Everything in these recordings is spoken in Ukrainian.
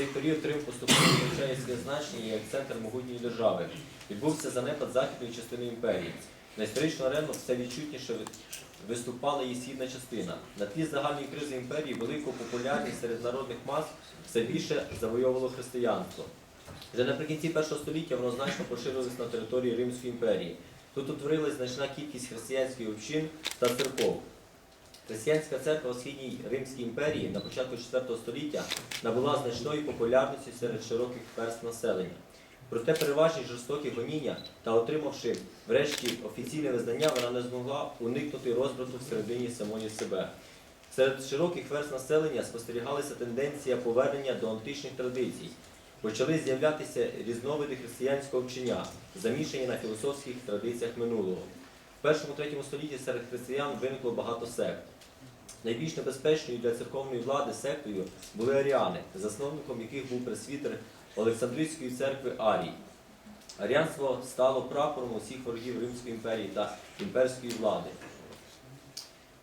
цей період Рим поступово вивчає своє значення як центр могутньої держави. Відбувся занепад західної частини імперії. На історичну арену все відчутніше виступала її східна частина. На тлі загальної кризи імперії велику популярність серед народних мас все більше завойовувало християнство. Вже наприкінці першого століття воно значно поширилось на території Римської імперії. Тут утворилась значна кількість християнських общин та церков. Християнська церква у східній Римській імперії на початку IV століття набула значної популярності серед широких верст населення. Проте переважні жорстокі гоніння та отримавши врешті офіційне визнання, вона не змогла уникнути розбрату всередині самої себе. Серед широких верст населення спостерігалася тенденція повернення до античних традицій. Почали з'являтися різновиди християнського вчення, замішані на філософських традиціях минулого. В першому-третьому столітті серед християн виникло багато сект. Найбільш небезпечною для церковної влади сектою були аріани, засновником яких був пресвітер Олександрійської церкви Арій. Аріанство стало прапором усіх ворогів Римської імперії та імперської влади.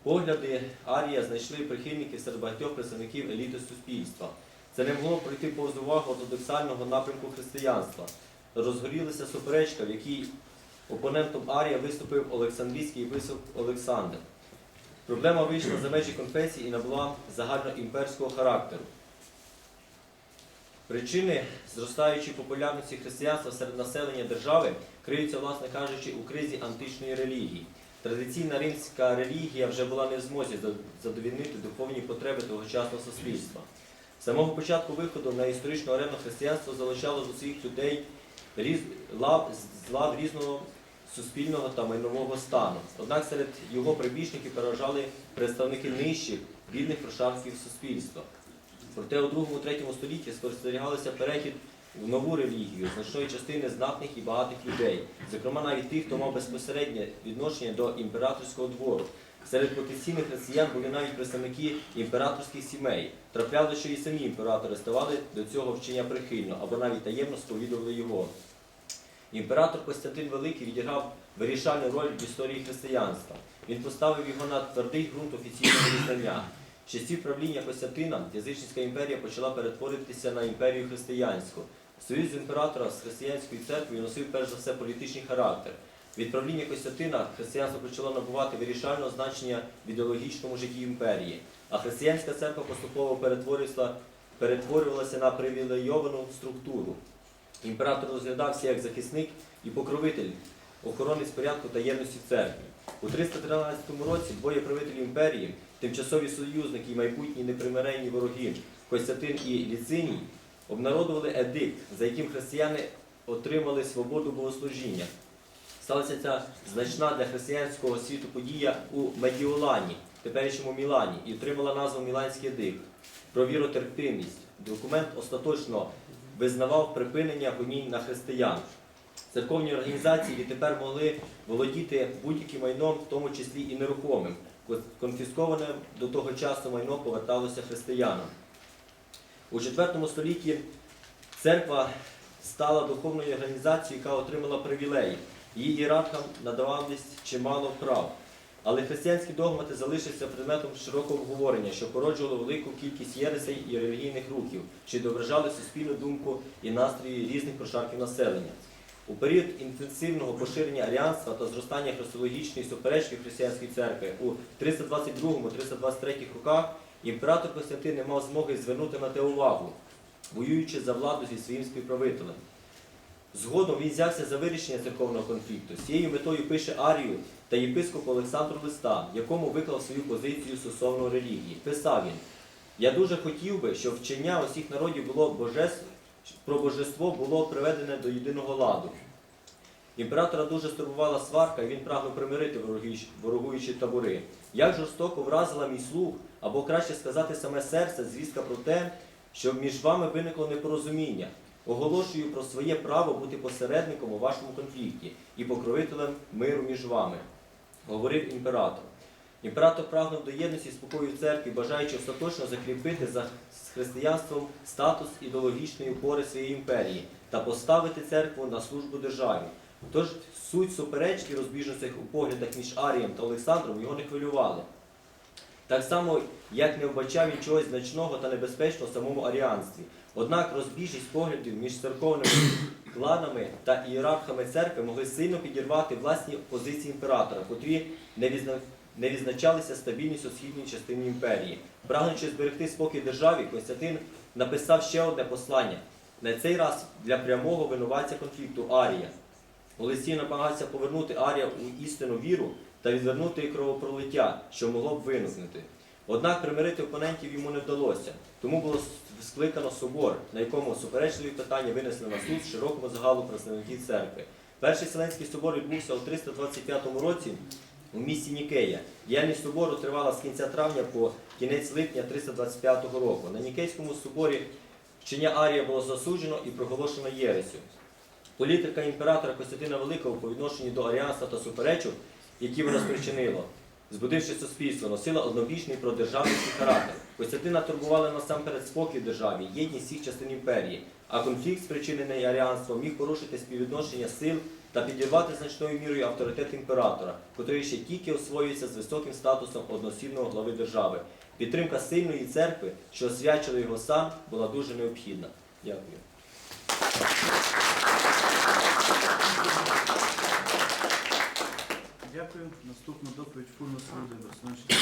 Погляди Арія знайшли прихильників серед багатьох представників еліти суспільства. Це не могло пройти повз увагу ортодоксального напрямку християнства. Розгорілася суперечка, в якій опонентом Арія виступив Олександрійський єпископ Олександр. Проблема вийшла за межі конфесії і набула загальноімперського характеру. Причини зростаючої популярності християнства серед населення держави криються, власне кажучи, у кризі античної релігії. Традиційна римська релігія вже була не в змозі задовільнити духовні потреби тогочасного суспільства. З самого початку виходу на історичну арену християнство залучало до своїх людей з лав різного суспільного та майнового стану. Однак серед його прибічників переважали представники нижчих, бідних прошарків суспільства. Проте у другому-третьому столітті спостерігалося перехід в нову релігію значної частини знатних і багатих людей, зокрема навіть тих, хто мав безпосереднє відношення до імператорського двору. Серед потенційних християн були навіть представники імператорських сімей. Трапляли, що і самі імператори ставали до цього вчення прихильно або навіть таємно сповідували його. Імператор Костянтин Великий відіграв вирішальну роль в історії християнства. Він поставив його на твердий ґрунт офіційного визнання. З часів правління Костянтина язичницька імперія почала перетворитися на імперію християнську. Союз імператора з християнською церквою носив перш за все політичний характер. Від правління Костянтина християнство почало набувати вирішального значення в ідеологічному житті імперії, а християнська церква поступово перетворювалася на привілейовану структуру. Імператор розглядався як захисник і покровитель, охоронець порядку та єдності в церкві. У 313 році двоє правителів імперії, тимчасові союзники і майбутні непримиренні вороги Костянтин і Ліциній, обнародували едикт, за яким християни отримали свободу богослужіння. Сталася ця значна для християнського світу подія у Медіолані, теперішньому Мілані, і отримала назву Міланський едикт про віротерпимість. Документ остаточно визнавав припинення гонінь на християн. Церковні організації відтепер могли володіти будь-яким майном, в тому числі і нерухомим. Конфісковане до того часу майно поверталося християнам. У IV столітті церква стала духовною організацією, яка отримала привілеї. Її ієрархам надавалось чимало прав. Але християнські догмати залишилися предметом широкого обговорення, що породжувало велику кількість єресей і релігійних рухів, що відображали суспільну думку і настрої різних прошарків населення. У період інтенсивного поширення аріанства та зростання христологічної суперечки в християнській церкві у 322-323 роках імператор Костянтин не мав змоги звернути на те увагу, воюючи за владу зі своїм співправителем. Згодом він взявся за вирішення церковного конфлікту. З цією метою пише Арію та єпископу Олександру листа, якому виклав свою позицію стосовно релігії. Писав він: Я дуже хотів би, щоб вчення усіх народів було божеств, про божество було приведене до єдиного ладу. Імператора дуже стурбувала сварка, і він прагнув примирити ворогуючі табори. Як жорстоко вразила мій слух, або краще сказати саме серце, звістка про те, що між вами виникло непорозуміння. Оголошую про своє право бути посередником у вашому конфлікті і покровителем миру між вами, говорив імператор. Імператор прагнув до єдності спокою церкви, бажаючи остаточно закріпити за християнством статус ідеологічної опори своєї імперії та поставити церкву на службу державі. Тож суть суперечки розбіжностей у поглядах між Арієм та Олександром його не хвилювали. Так само, як не вбачав він чогось значного та небезпечного в самому аріанстві. Однак розбіжність поглядів між церковними кланами та ієрархами церкви могли сильно підірвати власні позиції імператора, котрі не, відзна... не відзначалися стабільністю східній частині імперії. Прагнучи зберегти спокій державі, Константин написав ще одне послання. На цей раз для прямого винуватця конфлікту Арія. У листі намагався повернути Арія у істинну віру та відвернути кровопролиття, що могло б виникнути. Однак примирити опонентів йому не вдалося, тому було скликано собор, на якому суперечливі питання винесли на суд широкому загалу представників церкви. Перший Вселенський собор відбувся у 325 році у місті Нікея. Діяльність собору тривала з кінця травня по кінець липня 325 року. На Нікейському соборі вчення Арія було засуджено і проголошено єресю. Політика імператора Костянтина Великого по відношенню до аріанства та суперечок, які вона спричинило, збудивши суспільство, носила однобічний продержавницький характер. Костянтина турбували насамперед спокій державі, єдність всіх частин імперії, а конфлікт, спричинений аріанством, міг порушити співвідношення сил та підірвати значною мірою авторитет імператора, котрий ще тільки освоюється з високим статусом односільного глави держави. Підтримка сильної церкви, що освячила його сам, була дуже необхідна. Дякую. Дякую. Наступна доповідь Фурнус Володимир.